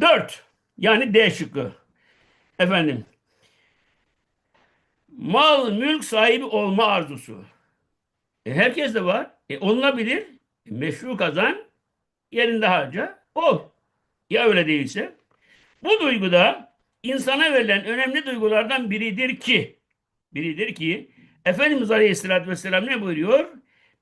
Dört. Yani D şıkkı. Efendim. Mal, mülk sahibi olma arzusu. E, herkes de var. E, olunabilir. E, meşru kazan yerinde harca. Ol. Ya öyle değilse? Bu duyguda insana verilen önemli duygulardan biridir ki biridir ki Efendimiz Aleyhisselatü Vesselam ne buyuruyor?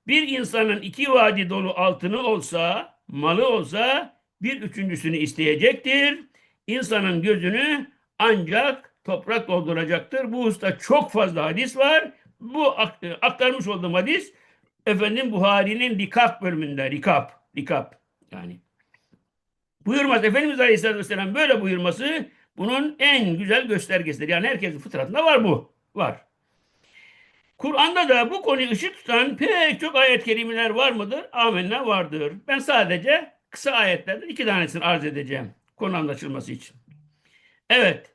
Bir insanın iki vadi dolu altını olsa, malı olsa bir üçüncüsünü isteyecektir. İnsanın gözünü ancak toprak dolduracaktır. Bu usta çok fazla hadis var. Bu e, aktarmış olduğum hadis efendim Buhari'nin Rikap bölümünde. Rikap. Rikap. Yani buyurmaz. Efendimiz Aleyhisselatü Vesselam böyle buyurması bunun en güzel göstergesidir. Yani herkesin fıtratında var bu. Var. Kur'an'da da bu konuyu ışık tutan pek çok ayet kelimeler var mıdır? Amenna vardır. Ben sadece kısa ayetlerden iki tanesini arz edeceğim. Konu anlaşılması için. Evet.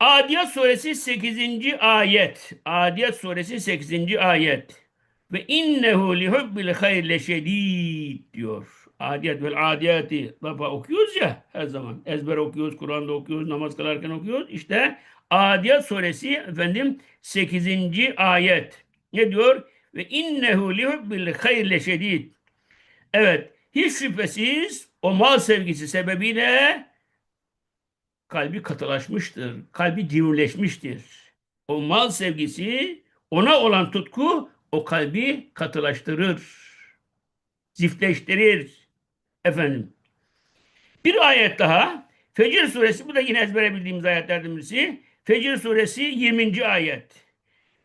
Adiyat suresi 8. ayet. Adiyat suresi 8. ayet. Ve innehu li hubbil hayr leşedid diyor. Adiyat vel adiyati lafa okuyoruz ya her zaman. Ezber okuyoruz, Kur'an'da okuyoruz, namaz kılarken okuyoruz. İşte Adiyat suresi efendim 8. ayet. Ne diyor? Ve innehu li hubbil hayr leşedid. Evet, hiç şüphesiz o mal sevgisi sebebiyle kalbi katılaşmıştır. Kalbi cimrileşmiştir. O mal sevgisi, ona olan tutku o kalbi katılaştırır. Ziftleştirir. Efendim. Bir ayet daha. Fecir suresi, bu da yine ezbere bildiğimiz ayetlerden birisi. Fecir suresi 20. ayet.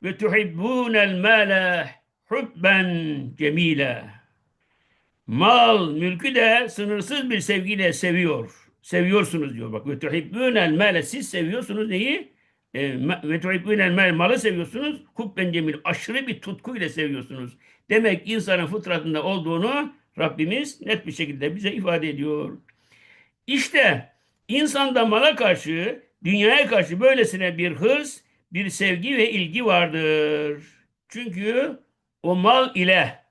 Ve tuhibbûnel mâle hubben cemîle. Mal, mülkü de sınırsız bir sevgiyle seviyor. Seviyorsunuz diyor bak. Ve tuhibbûnel mâle. Siz seviyorsunuz neyi? E, Ve tuhibbûnel mâle. Malı seviyorsunuz. Hubben cemîl. Aşırı bir tutkuyla seviyorsunuz. Demek insanın fıtratında olduğunu Rabbimiz net bir şekilde bize ifade ediyor. İşte insanda mala karşı, dünyaya karşı böylesine bir hırs, bir sevgi ve ilgi vardır. Çünkü o mal ile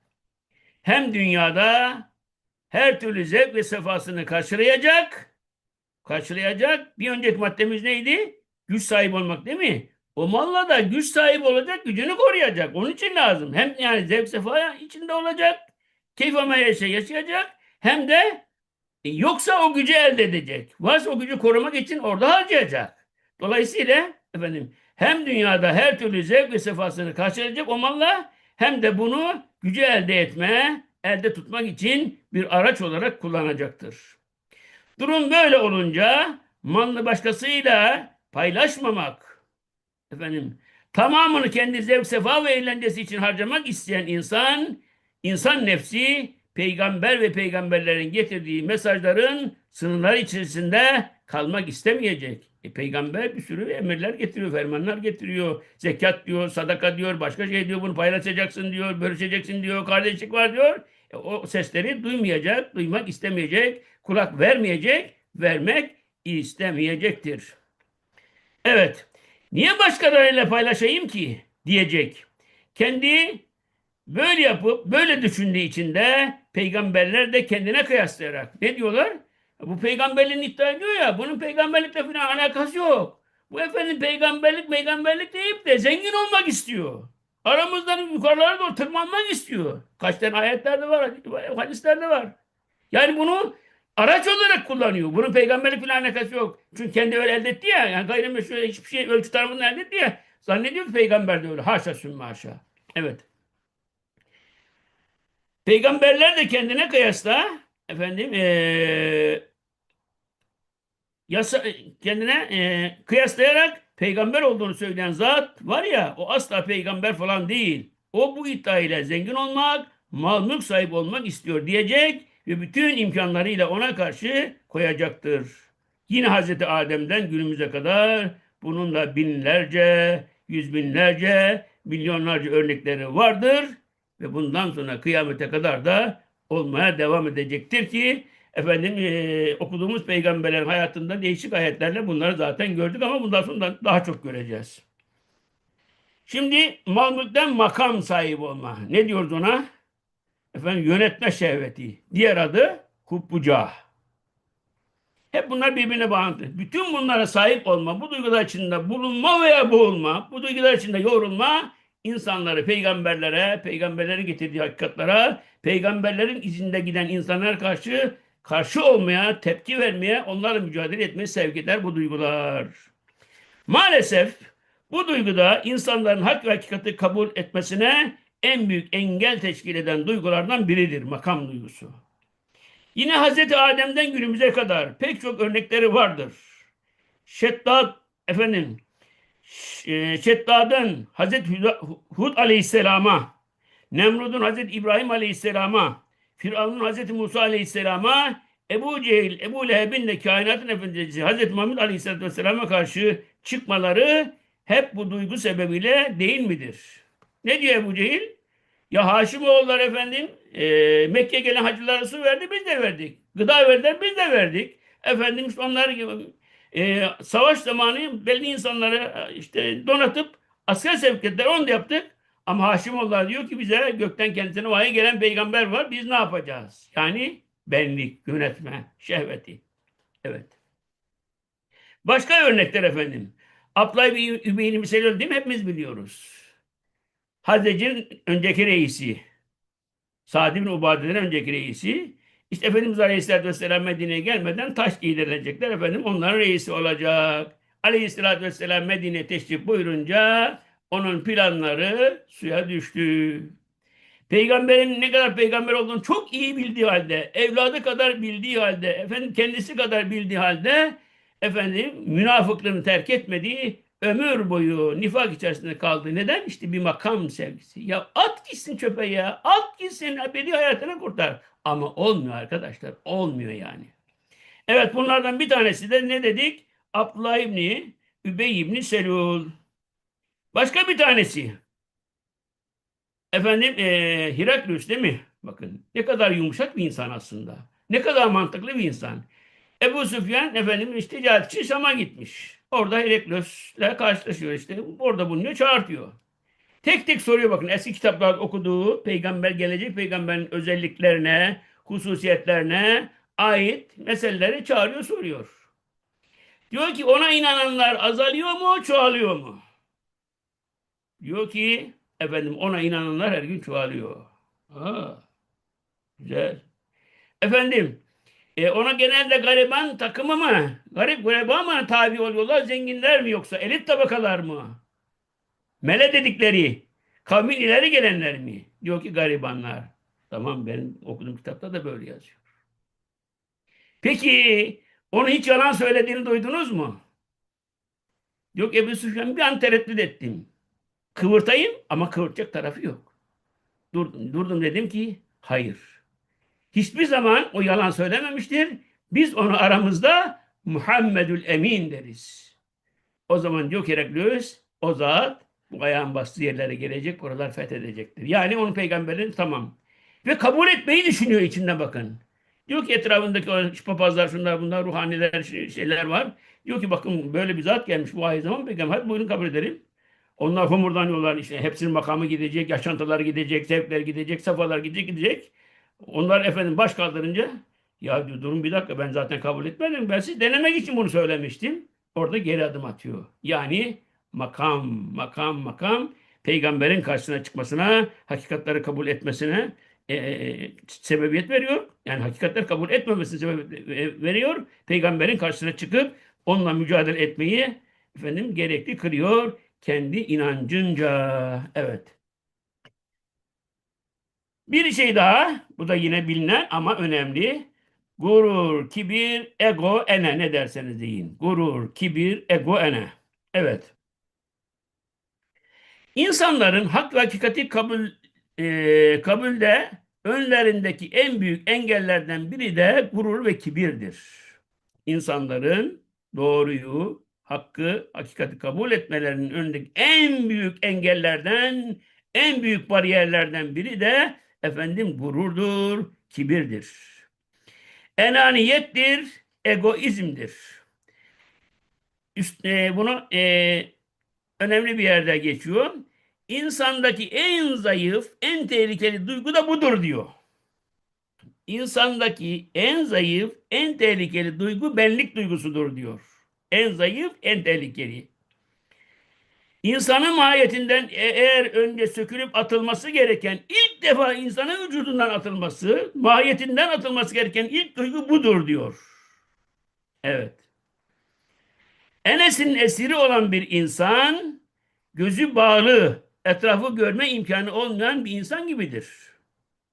hem dünyada her türlü zevk ve sefasını karşılayacak, karşılayacak. Bir önceki maddemiz neydi? Güç sahibi olmak değil mi? O malla da güç sahibi olacak, gücünü koruyacak. Onun için lazım. Hem yani zevk sefa içinde olacak, keyif ama yaşa- yaşayacak, hem de e, Yoksa o gücü elde edecek. Varsa o gücü korumak için orada harcayacak. Dolayısıyla efendim hem dünyada her türlü zevk ve sefasını karşılayacak o malla hem de bunu gücü elde etme, elde tutmak için bir araç olarak kullanacaktır. Durum böyle olunca malını başkasıyla paylaşmamak, efendim tamamını kendi zevk, sefa ve eğlencesi için harcamak isteyen insan, insan nefsi peygamber ve peygamberlerin getirdiği mesajların sınırlar içerisinde kalmak istemeyecek. E, peygamber bir sürü emirler getiriyor, fermanlar getiriyor. Zekat diyor, sadaka diyor, başka şey diyor, bunu paylaşacaksın diyor, bölüşeceksin diyor, kardeşlik var diyor. E, o sesleri duymayacak, duymak istemeyecek, kulak vermeyecek, vermek istemeyecektir. Evet, niye başkalarıyla paylaşayım ki diyecek. Kendi Böyle yapıp böyle düşündüğü için de peygamberler de kendine kıyaslayarak ne diyorlar? Bu peygamberliğin iddia ediyor ya bunun peygamberlikle falan alakası yok. Bu efendim peygamberlik peygamberlik deyip de zengin olmak istiyor. Aramızdan yukarılara doğru tırmanmak istiyor. Kaç tane ayetlerde var, hadislerde var. Yani bunu araç olarak kullanıyor. Bunun peygamberlik falan alakası yok. Çünkü kendi öyle elde etti ya. Yani gayrimeşru hiçbir şey ölçü tarafından elde etti ya. Zannediyor ki peygamber de öyle. Haşa sümme haşa. Evet. Peygamberler de kendine kıyasla efendim eee, yasa, kendine eee, kıyaslayarak peygamber olduğunu söyleyen zat var ya o asla peygamber falan değil. O bu iddia ile zengin olmak, mal mülk sahibi olmak istiyor diyecek ve bütün imkanlarıyla ona karşı koyacaktır. Yine Hazreti Adem'den günümüze kadar bunun da binlerce, yüz binlerce, milyonlarca örnekleri vardır ve bundan sonra kıyamete kadar da olmaya devam edecektir ki efendim eee, okuduğumuz peygamberlerin hayatında değişik ayetlerle bunları zaten gördük ama bundan sonra daha çok göreceğiz. Şimdi mal makam sahibi olma. Ne diyoruz ona? Efendim yönetme şehveti. Diğer adı hubbucah. Hep bunlar birbirine bağlantılı. Bütün bunlara sahip olma, bu duygular içinde bulunma veya boğulma, bu duygular içinde yoğrulma insanları peygamberlere, peygamberlerin getirdiği hakikatlara, peygamberlerin izinde giden insanlara karşı karşı olmaya, tepki vermeye, onlarla mücadele etmeye sevk eder bu duygular. Maalesef bu duyguda insanların hak ve hakikati kabul etmesine en büyük engel teşkil eden duygulardan biridir makam duygusu. Yine Hazreti Adem'den günümüze kadar pek çok örnekleri vardır. Şeddat efendim Şeddad'ın Hazreti Hud- Aleyhisselam'a, Nemrud'un Hazreti İbrahim Aleyhisselam'a, Firavun'un Hazreti Musa Aleyhisselam'a, Ebu Cehil, Ebu Leheb'in de kainatın efendisi Hazreti Muhammed Aleyhisselatü Vesselam'a karşı çıkmaları hep bu duygu sebebiyle değil midir? Ne diyor Ebu Cehil? Ya Haşimoğullar efendim e, Mekke'ye gelen hacılara su verdi biz de verdik. Gıda verdiler biz de verdik. Efendim onlar gibi e, savaş zamanı belli insanları e, işte donatıp asker sevk ettiler. Onu da yaptık. Ama Haşimoğullar diyor ki bize gökten kendisine vahiy gelen peygamber var. Biz ne yapacağız? Yani benlik, yönetme, şehveti. Evet. Başka örnekler efendim. Abdullah bin Übey'in misali değil mi? Hepimiz biliyoruz. Hazrec'in önceki reisi. Sa'd bin Ubade'den önceki reisi. İşte Efendimiz Aleyhisselatü Vesselam Medine'ye gelmeden taş giydirilecekler. Efendim onların reisi olacak. Aleyhisselatü Vesselam Medine'ye teşrif buyurunca onun planları suya düştü. Peygamberin ne kadar peygamber olduğunu çok iyi bildiği halde, evladı kadar bildiği halde, efendim kendisi kadar bildiği halde efendim münafıklığını terk etmediği ömür boyu nifak içerisinde kaldı. Neden? İşte bir makam sevgisi. Ya at gitsin çöpe ya. At gitsin ebedi hayatını kurtar. Ama olmuyor arkadaşlar. Olmuyor yani. Evet bunlardan bir tanesi de ne dedik? Abdullah İbni Übey İbni Selul. Başka bir tanesi. Efendim eee Hiraklus değil mi? Bakın ne kadar yumuşak bir insan aslında. Ne kadar mantıklı bir insan. Ebu Süfyan efendim işte ticaretçi Şam'a gitmiş. Orada Heraklius'la karşılaşıyor işte. Orada bulunuyor, çağırtıyor. Tek tek soruyor bakın eski kitaplarda okuduğu peygamber gelecek peygamberin özelliklerine, hususiyetlerine ait meseleleri çağırıyor, soruyor. Diyor ki ona inananlar azalıyor mu, çoğalıyor mu? Diyor ki efendim ona inananlar her gün çoğalıyor. Ha, güzel. Efendim e, ona genelde gariban takımı mı? Garip gariba mı tabi oluyorlar? Zenginler mi yoksa? Elit tabakalar mı? Mele dedikleri kavmin ileri gelenler mi? Diyor ki garibanlar. Tamam benim okuduğum kitapta da böyle yazıyor. Peki onu hiç yalan söylediğini duydunuz mu? Yok Ebu Süfyan bir an tereddüt ettim. Kıvırtayım ama kıvırtacak tarafı yok. Durdum, durdum dedim ki hayır. Hiçbir zaman o yalan söylememiştir. Biz onu aramızda Muhammedül Emin deriz. O zaman diyor ki Heraklius, o zat bu ayağın bastığı yerlere gelecek, oralar fethedecektir. Yani onun peygamberin tamam. Ve kabul etmeyi düşünüyor içinde bakın. Diyor ki etrafındaki o papazlar, şunlar bunlar, ruhaniler, şey- şeyler var. Diyor ki bakın böyle bir zat gelmiş bu ay zaman peygamber. Hadi buyurun kabul edelim. Onlar homurdanıyorlar işte. Hepsinin makamı gidecek, yaşantılar gidecek, zevkler gidecek, safalar gidecek, gidecek. Onlar efendim baş kaldırınca ya diyor durun bir dakika ben zaten kabul etmedim. Ben siz denemek için bunu söylemiştim. Orada geri adım atıyor. Yani makam, makam, makam peygamberin karşısına çıkmasına, hakikatleri kabul etmesine e, e, sebebiyet veriyor. Yani hakikatleri kabul etmemesine sebebiyet e, veriyor. Peygamberin karşısına çıkıp onunla mücadele etmeyi efendim gerekli kırıyor kendi inancınca. Evet. Bir şey daha, bu da yine bilinen ama önemli. Gurur, kibir, ego, ene ne derseniz deyin. Gurur, kibir, ego, ene. Evet. İnsanların hak ve hakikati kabul e, kabulde önlerindeki en büyük engellerden biri de gurur ve kibirdir. İnsanların doğruyu, hakkı, hakikati kabul etmelerinin önündeki en büyük engellerden, en büyük bariyerlerden biri de efendim gururdur, kibirdir. Enaniyettir, egoizmdir. Üst, e, bunu e, önemli bir yerde geçiyor. İnsandaki en zayıf, en tehlikeli duygu da budur diyor. insandaki en zayıf, en tehlikeli duygu benlik duygusudur diyor. En zayıf, en tehlikeli. İnsanın mahiyetinden e- eğer önce sökülüp atılması gereken ilk defa insanın vücudundan atılması, mahiyetinden atılması gereken ilk duygu budur diyor. Evet. Enes'in esiri olan bir insan gözü bağlı, etrafı görme imkanı olmayan bir insan gibidir.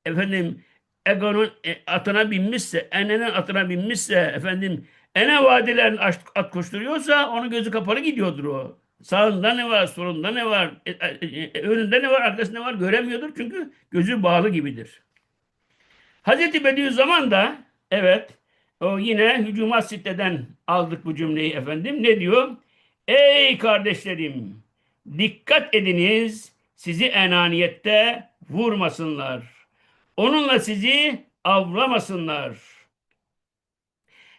Efendim Egon'un e, atına binmişse, Ene'nin atına binmişse, efendim Ene vadilerin at, koşturuyorsa onun gözü kapalı gidiyordur o. Sağında ne var, solunda ne var, e, e, e, önünde ne var, arkasında ne var göremiyordur çünkü gözü bağlı gibidir. Hazreti Bediüzzaman da evet o yine Hücumat Sitte'den aldık bu cümleyi efendim. Ne diyor? Ey kardeşlerim dikkat ediniz sizi enaniyette vurmasınlar. Onunla sizi avlamasınlar.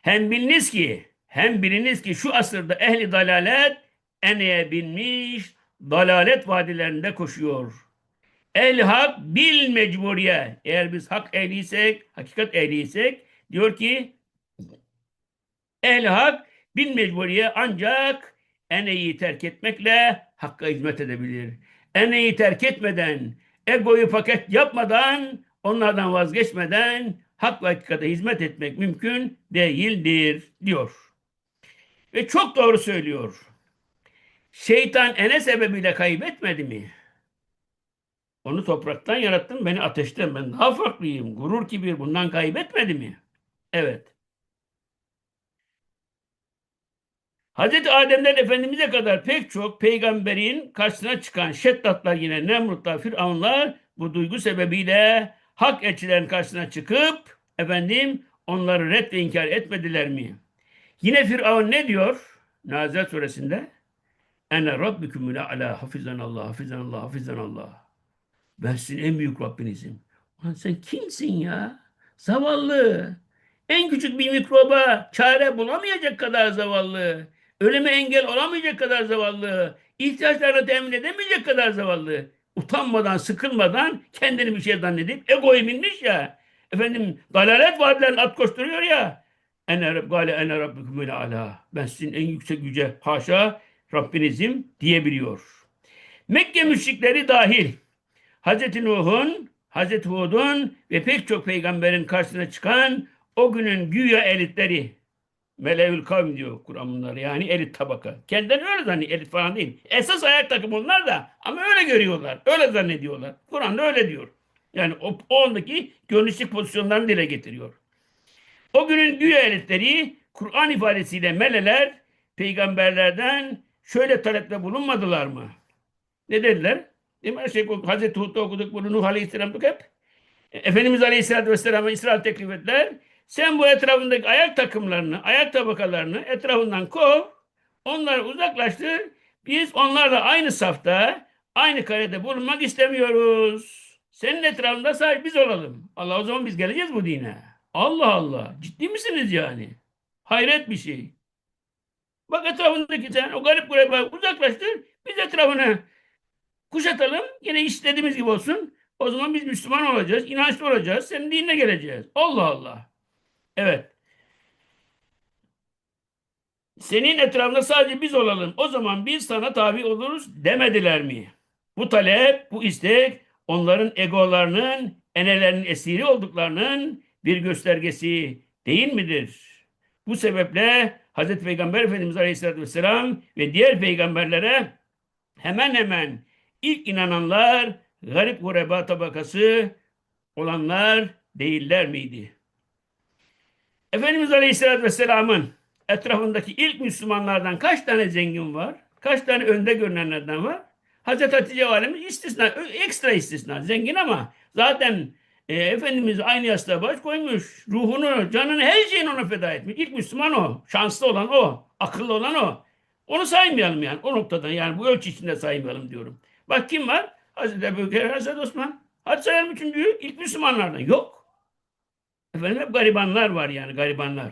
Hem biliniz ki hem biliniz ki şu asırda ehli dalalet eneye binmiş dalalet vadilerinde koşuyor. El hak bil mecburiye. Eğer biz hak ehliysek, hakikat ehliysek diyor ki el hak bil mecburiye ancak eneyi terk etmekle hakka hizmet edebilir. Eneyi terk etmeden, egoyu paket yapmadan, onlardan vazgeçmeden hak ve hakikate hizmet etmek mümkün değildir diyor. Ve çok doğru söylüyor. Şeytan ene sebebiyle kaybetmedi mi? Onu topraktan yarattın, beni ateşten. Ben daha farklıyım. Gurur kibir bundan kaybetmedi mi? Evet. Hazreti Adem'den Efendimiz'e kadar pek çok peygamberin karşısına çıkan şeddatlar yine Nemrutlar, Firavunlar bu duygu sebebiyle hak elçilerin karşısına çıkıp efendim onları red ve inkar etmediler mi? Yine Firavun ne diyor? Nazirat suresinde Ene rabbükümüle ala hafizanallah, hafizanallah, hafizanallah. Ben sizin en büyük Rabbinizim. Ulan sen kimsin ya? Zavallı. En küçük bir mikroba çare bulamayacak kadar zavallı. Ölüme engel olamayacak kadar zavallı. ihtiyaçlarını temin edemeyecek kadar zavallı. Utanmadan, sıkılmadan kendini bir şey zannedip egoyu binmiş ya. Efendim dalalet vadilerini at koşturuyor ya. Ene gale ene rabbikumul ala. Ben sizin en yüksek yüce haşa Rabbinizim diyebiliyor. Mekke müşrikleri dahil Hazreti Nuh'un, Hazreti Hud'un ve pek çok peygamberin karşısına çıkan o günün güya elitleri Meleül kavm diyor Kur'an bunları yani elit tabaka. Kendileri öyle zannediyor elit falan değil. Esas ayak takım onlar da ama öyle görüyorlar. Öyle zannediyorlar. Kur'an da öyle diyor. Yani o, o ondaki görünüşlük pozisyonlarını dile getiriyor. O günün güya elitleri Kur'an ifadesiyle meleler peygamberlerden şöyle talepte bulunmadılar mı? Ne dediler? Değil mi? Her şey, Hazreti Hud'da okuduk bunu, Nuh Aleyhisselam hep. E, Efendimiz Aleyhisselatü Vesselam'a İsrail teklif ettiler. Sen bu etrafındaki ayak takımlarını, ayak tabakalarını etrafından kov, onları uzaklaştır. Biz onlarla aynı safta, aynı karede bulunmak istemiyoruz. Senin etrafında sadece biz olalım. Allah o zaman biz geleceğiz bu dine. Allah Allah. Ciddi misiniz yani? Hayret bir şey. Bak etrafındaki sen o garip gureba uzaklaştır. Biz etrafını kuşatalım. Yine istediğimiz gibi olsun. O zaman biz Müslüman olacağız. inançlı olacağız. Senin dinine geleceğiz. Allah Allah. Evet. Senin etrafında sadece biz olalım. O zaman biz sana tabi oluruz demediler mi? Bu talep, bu istek onların egolarının, enelerinin esiri olduklarının bir göstergesi değil midir? Bu sebeple Hz. Peygamber Efendimiz Aleyhisselatü Vesselam ve diğer peygamberlere hemen hemen ilk inananlar garip gureba tabakası olanlar değiller miydi? Efendimiz Aleyhisselatü Vesselam'ın etrafındaki ilk Müslümanlardan kaç tane zengin var? Kaç tane önde görünenlerden var? Hazreti Hatice valimiz istisna, ekstra istisna. Zengin ama zaten e, Efendimiz aynı yastığa baş koymuş. Ruhunu, canını, her şeyini ona feda etmiş. İlk Müslüman o. Şanslı olan o. Akıllı olan o. Onu saymayalım yani. O noktadan yani bu ölçü içinde saymayalım diyorum. Bak kim var? Hazreti Ebubekir, Hazreti Osman. Hadi sayalım üçüncüyü. İlk Müslümanlardan. Yok. Efendim hep garibanlar var yani garibanlar.